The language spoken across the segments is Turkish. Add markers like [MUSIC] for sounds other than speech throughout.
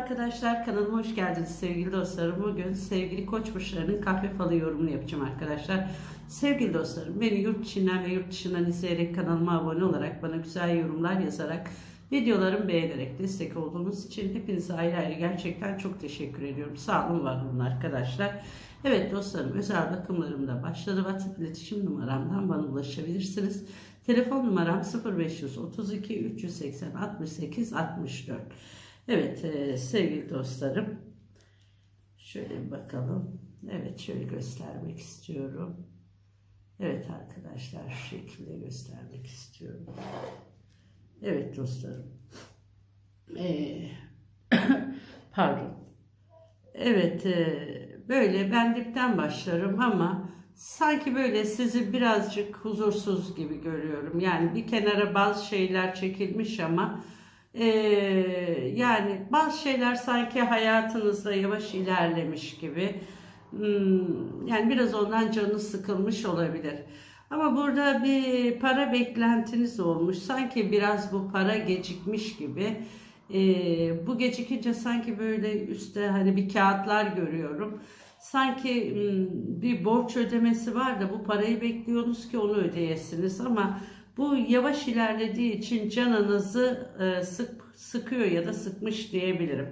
arkadaşlar kanalıma hoş geldiniz sevgili dostlarım. Bugün sevgili koç burçlarının kahve falı yorumunu yapacağım arkadaşlar. Sevgili dostlarım beni yurt içinden ve yurt dışından izleyerek kanalıma abone olarak bana güzel yorumlar yazarak videolarımı beğenerek destek olduğunuz için hepinize ayrı ayrı gerçekten çok teşekkür ediyorum. Sağ olun var olun arkadaşlar. Evet dostlarım özel bakımlarımda başladı. WhatsApp iletişim numaramdan bana ulaşabilirsiniz. Telefon numaram 0532 380 68 64. Evet e, sevgili dostlarım. Şöyle bakalım. Evet şöyle göstermek istiyorum. Evet arkadaşlar şu şekilde göstermek istiyorum. Evet dostlarım. Ee, [COUGHS] pardon. Evet e, böyle ben dipten başlarım ama sanki böyle sizi birazcık huzursuz gibi görüyorum. Yani bir kenara bazı şeyler çekilmiş ama ee, yani bazı şeyler sanki hayatınızda yavaş ilerlemiş gibi. Hmm, yani biraz ondan canı sıkılmış olabilir. Ama burada bir para beklentiniz olmuş. Sanki biraz bu para gecikmiş gibi. Ee, bu gecikince sanki böyle üstte hani bir kağıtlar görüyorum. Sanki hmm, bir borç ödemesi var da bu parayı bekliyorsunuz ki onu ödeyesiniz ama bu yavaş ilerlediği için canınızı e, sık, sıkıyor ya da sıkmış diyebilirim.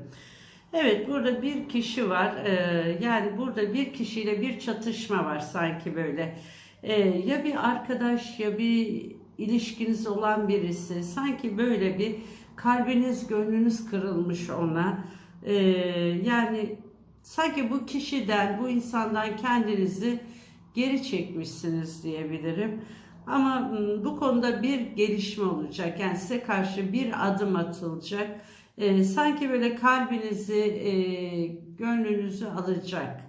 Evet burada bir kişi var. E, yani burada bir kişiyle bir çatışma var sanki böyle. E, ya bir arkadaş ya bir ilişkiniz olan birisi. Sanki böyle bir kalbiniz, gönlünüz kırılmış ona. E, yani sanki bu kişiden, bu insandan kendinizi geri çekmişsiniz diyebilirim. Ama bu konuda bir gelişme olacak. Yani size karşı bir adım atılacak. E, sanki böyle kalbinizi, e, gönlünüzü alacak.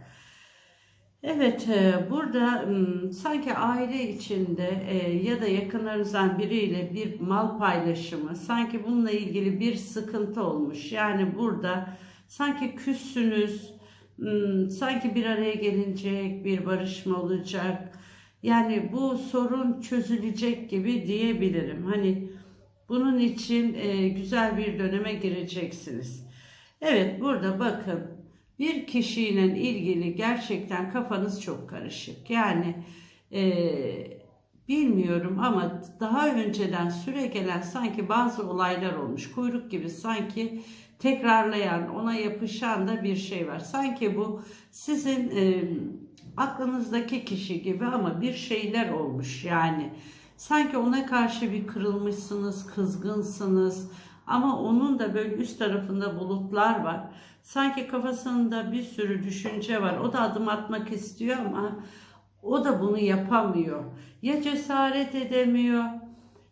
Evet, e, burada m, sanki aile içinde e, ya da yakınlarınızdan biriyle bir mal paylaşımı, sanki bununla ilgili bir sıkıntı olmuş. Yani burada sanki küssünüz, m, sanki bir araya gelinecek, bir barışma olacak yani bu sorun çözülecek gibi diyebilirim. Hani bunun için e, güzel bir döneme gireceksiniz. Evet burada bakın bir kişiyle ilgili gerçekten kafanız çok karışık. Yani e, bilmiyorum ama daha önceden süre gelen sanki bazı olaylar olmuş. Kuyruk gibi sanki tekrarlayan, ona yapışan da bir şey var. Sanki bu sizin e, aklınızdaki kişi gibi ama bir şeyler olmuş yani. Sanki ona karşı bir kırılmışsınız, kızgınsınız ama onun da böyle üst tarafında bulutlar var. Sanki kafasında bir sürü düşünce var. O da adım atmak istiyor ama o da bunu yapamıyor. Ya cesaret edemiyor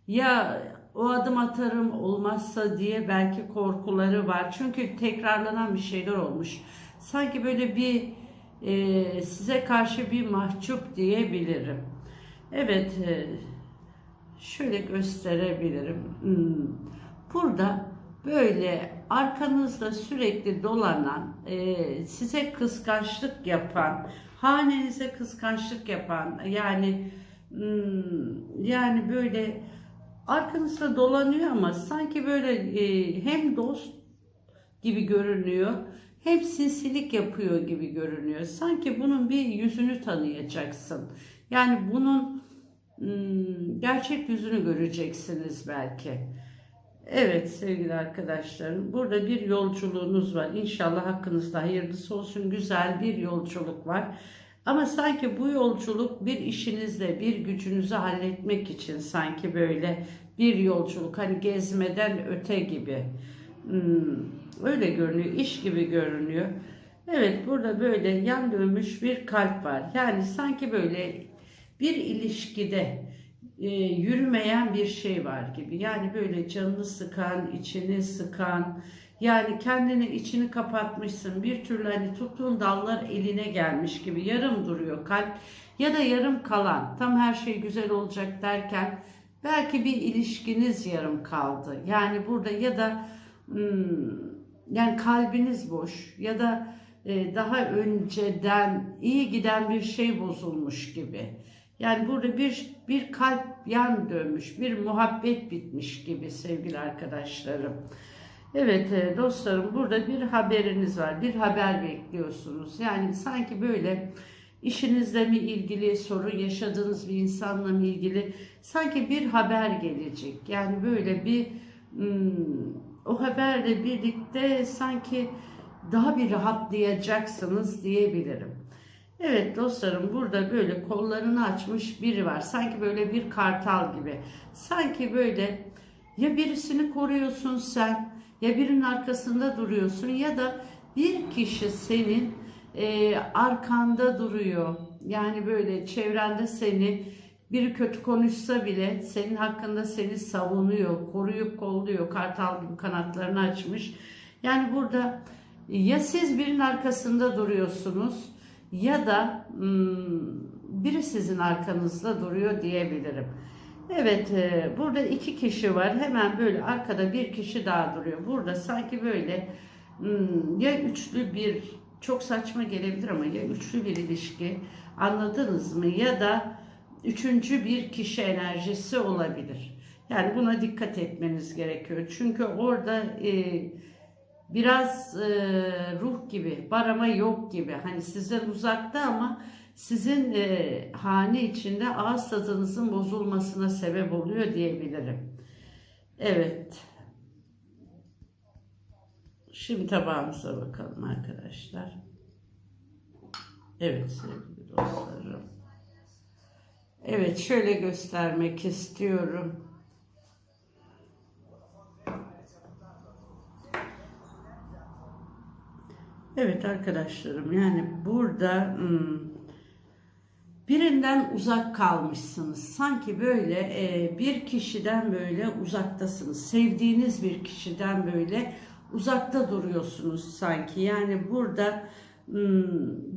ya o adım atarım olmazsa diye belki korkuları var. Çünkü tekrarlanan bir şeyler olmuş. Sanki böyle bir e, size karşı bir mahcup diyebilirim. Evet, e, şöyle gösterebilirim. Hmm. Burada böyle arkanızda sürekli dolanan, e, size kıskançlık yapan, hanenize kıskançlık yapan, yani hmm, yani böyle arkanızda dolanıyor ama sanki böyle e, hem dost gibi görünüyor hep sinsilik yapıyor gibi görünüyor. Sanki bunun bir yüzünü tanıyacaksın. Yani bunun hmm, gerçek yüzünü göreceksiniz belki. Evet sevgili arkadaşlarım burada bir yolculuğunuz var. İnşallah hakkınızda hayırlısı olsun. Güzel bir yolculuk var. Ama sanki bu yolculuk bir işinizde bir gücünüzü halletmek için sanki böyle bir yolculuk hani gezmeden öte gibi. Hmm, öyle görünüyor, iş gibi görünüyor. Evet burada böyle yan dönmüş bir kalp var. Yani sanki böyle bir ilişkide e, yürümeyen bir şey var gibi. Yani böyle canını sıkan, içini sıkan, yani kendini içini kapatmışsın. Bir türlü hani tuttuğun dallar eline gelmiş gibi yarım duruyor kalp ya da yarım kalan. Tam her şey güzel olacak derken belki bir ilişkiniz yarım kaldı. Yani burada ya da yani kalbiniz boş ya da e, daha önceden iyi giden bir şey bozulmuş gibi. Yani burada bir bir kalp yan dönmüş, bir muhabbet bitmiş gibi sevgili arkadaşlarım. Evet e, dostlarım burada bir haberiniz var. Bir haber bekliyorsunuz. Yani sanki böyle işinizle mi ilgili, sorun yaşadığınız bir insanla mı ilgili sanki bir haber gelecek. Yani böyle bir hmm, o haberle birlikte sanki daha bir rahatlayacaksınız diyebilirim. Evet dostlarım burada böyle kollarını açmış biri var. Sanki böyle bir kartal gibi. Sanki böyle ya birisini koruyorsun sen ya birinin arkasında duruyorsun ya da bir kişi senin e, arkanda duruyor. Yani böyle çevrende seni biri kötü konuşsa bile senin hakkında seni savunuyor, koruyup kolluyor. Kartal gibi kanatlarını açmış. Yani burada ya siz birinin arkasında duruyorsunuz ya da hmm, biri sizin arkanızda duruyor diyebilirim. Evet, e, burada iki kişi var. Hemen böyle arkada bir kişi daha duruyor. Burada sanki böyle hmm, ya üçlü bir, çok saçma gelebilir ama ya üçlü bir ilişki anladınız mı? Ya da üçüncü bir kişi enerjisi olabilir. Yani buna dikkat etmeniz gerekiyor. Çünkü orada e, biraz e, ruh gibi, barama yok gibi. Hani sizden uzakta ama sizin e, hane içinde ağız tadınızın bozulmasına sebep oluyor diyebilirim. Evet. Şimdi tabağımıza bakalım arkadaşlar. Evet sevgili dostlarım. Evet şöyle göstermek istiyorum. Evet arkadaşlarım yani burada hmm, birinden uzak kalmışsınız. Sanki böyle e, bir kişiden böyle uzaktasınız. Sevdiğiniz bir kişiden böyle uzakta duruyorsunuz sanki. Yani burada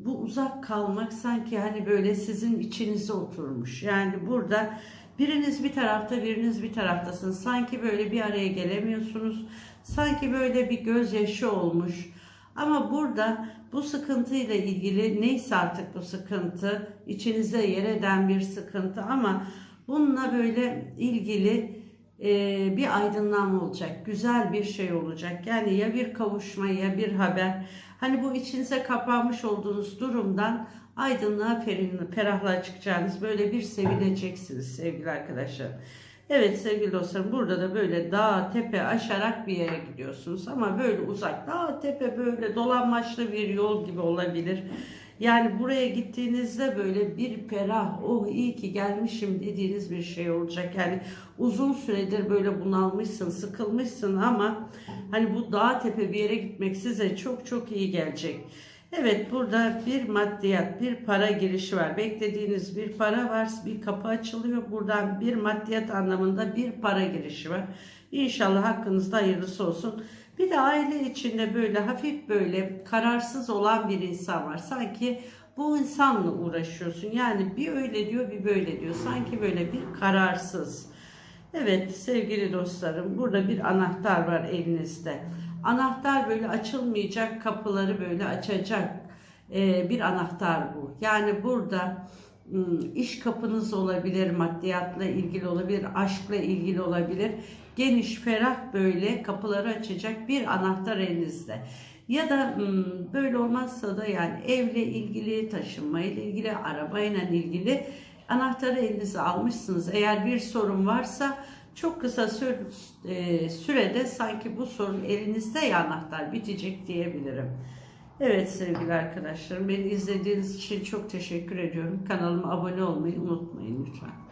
bu uzak kalmak sanki hani böyle sizin içinize oturmuş. Yani burada biriniz bir tarafta biriniz bir taraftasınız. Sanki böyle bir araya gelemiyorsunuz. Sanki böyle bir gözyaşı olmuş. Ama burada bu sıkıntıyla ilgili neyse artık bu sıkıntı içinize yer eden bir sıkıntı ama bununla böyle ilgili e, bir aydınlanma olacak. Güzel bir şey olacak. Yani ya bir kavuşma ya bir haber. Hani bu içinize kapanmış olduğunuz durumdan aydınlığa ferahlığa çıkacağınız böyle bir sevineceksiniz sevgili arkadaşlar. Evet sevgili dostlarım burada da böyle dağ tepe aşarak bir yere gidiyorsunuz ama böyle uzak dağ tepe böyle dolanmaçlı bir yol gibi olabilir. Yani buraya gittiğinizde böyle bir ferah, oh iyi ki gelmişim dediğiniz bir şey olacak. Yani uzun süredir böyle bunalmışsın, sıkılmışsın ama hani bu dağ tepe bir yere gitmek size çok çok iyi gelecek. Evet burada bir maddiyat, bir para girişi var. Beklediğiniz bir para var, bir kapı açılıyor. Buradan bir maddiyat anlamında bir para girişi var. İnşallah hakkınızda hayırlısı olsun. Bir de aile içinde böyle hafif böyle kararsız olan bir insan var. Sanki bu insanla uğraşıyorsun. Yani bir öyle diyor bir böyle diyor. Sanki böyle bir kararsız. Evet sevgili dostlarım burada bir anahtar var elinizde. Anahtar böyle açılmayacak kapıları böyle açacak e, bir anahtar bu. Yani burada iş kapınız olabilir, maddiyatla ilgili olabilir, aşkla ilgili olabilir. Geniş, ferah böyle kapıları açacak bir anahtar elinizde. Ya da böyle olmazsa da yani evle ilgili, taşınmayla ilgili, arabayla ilgili anahtarı elinize almışsınız. Eğer bir sorun varsa çok kısa e, sürede sanki bu sorun elinizde ya anahtar bitecek diyebilirim. Evet sevgili arkadaşlarım beni izlediğiniz için çok teşekkür ediyorum. Kanalıma abone olmayı unutmayın lütfen.